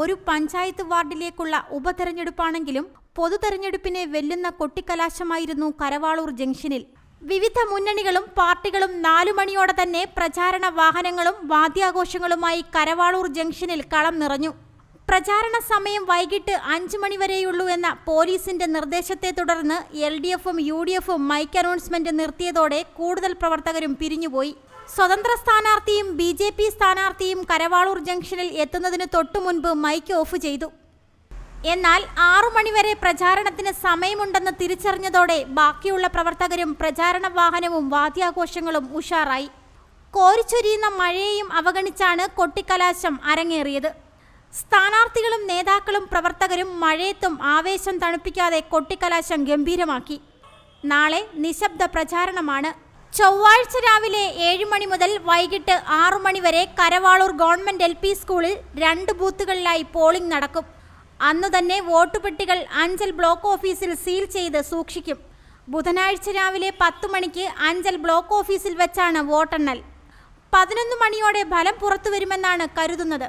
ഒരു പഞ്ചായത്ത് വാർഡിലേക്കുള്ള ഉപതെരഞ്ഞെടുപ്പാണെങ്കിലും പൊതുതെരഞ്ഞെടുപ്പിനെ വെല്ലുന്ന കൊട്ടിക്കലാശമായിരുന്നു കരവാളൂർ ജംഗ്ഷനിൽ. വിവിധ മുന്നണികളും പാർട്ടികളും നാലു മണിയോടെ തന്നെ പ്രചാരണ വാഹനങ്ങളും വാദ്യാഘോഷങ്ങളുമായി കരവാളൂർ ജംഗ്ഷനിൽ കളം നിറഞ്ഞു. പ്രചാരണ സമയം വൈകിട്ട് അഞ്ചു മണിവരെയുള്ളൂ എന്ന പോലീസിന്റെ നിർദ്ദേശത്തെ തുടർന്ന് എൽ ഡി എഫും യു ഡി എഫും മൈക്ക് അനൗൺസ്മെന്റ് നിർത്തിയതോടെ കൂടുതൽ പ്രവർത്തകരും പിരിഞ്ഞുപോയി. സ്വതന്ത്ര സ്ഥാനാർത്ഥിയും ബി ജെ പി സ്ഥാനാർത്ഥിയും കരവാളൂർ ജംഗ്ഷനിൽ എത്തുന്നതിന് തൊട്ടു മുൻപ് മൈക്ക് ഓഫ് ചെയ്തു. എന്നാൽ ആറു മണിവരെ പ്രചാരണത്തിന് സമയമുണ്ടെന്ന് തിരിച്ചറിഞ്ഞതോടെ ബാക്കിയുള്ള പ്രവർത്തകരും പ്രചാരണ വാഹനവും വാദ്യാഘോഷങ്ങളും ഉഷാറായി. കോരിച്ചൊരിയുന്ന മഴയെയും അവഗണിച്ചാണ് കൊട്ടിക്കലാശം അരങ്ങേറിയത്. സ്ഥാനാർത്ഥികളും നേതാക്കളും പ്രവർത്തകരും മഴയത്തും ആവേശം തണുപ്പിക്കാതെ കൊട്ടിക്കലാശം ഗംഭീരമാക്കി. നാളെ നിശബ്ദ പ്രചാരണമാണ്. ചൊവ്വാഴ്ച രാവിലെ ഏഴ് മണി മുതൽ വൈകിട്ട് ആറു മണി വരെ കരവാളൂർ ഗവൺമെന്റ് എൽ സ്കൂളിൽ രണ്ട് ബൂത്തുകളിലായി പോളിംഗ് നടക്കും. അന്നു തന്നെ വോട്ടുപെട്ടികൾ അഞ്ചൽ ബ്ലോക്ക് ഓഫീസിൽ സീൽ ചെയ്ത് സൂക്ഷിക്കും. ബുധനാഴ്ച രാവിലെ പത്തു മണിക്ക് അഞ്ചൽ ബ്ലോക്ക് ഓഫീസിൽ വെച്ചാണ് വോട്ടെണ്ണൽ. പതിനൊന്ന് മണിയോടെ ഫലം പുറത്തുവരുമെന്നാണ് കരുതുന്നത്.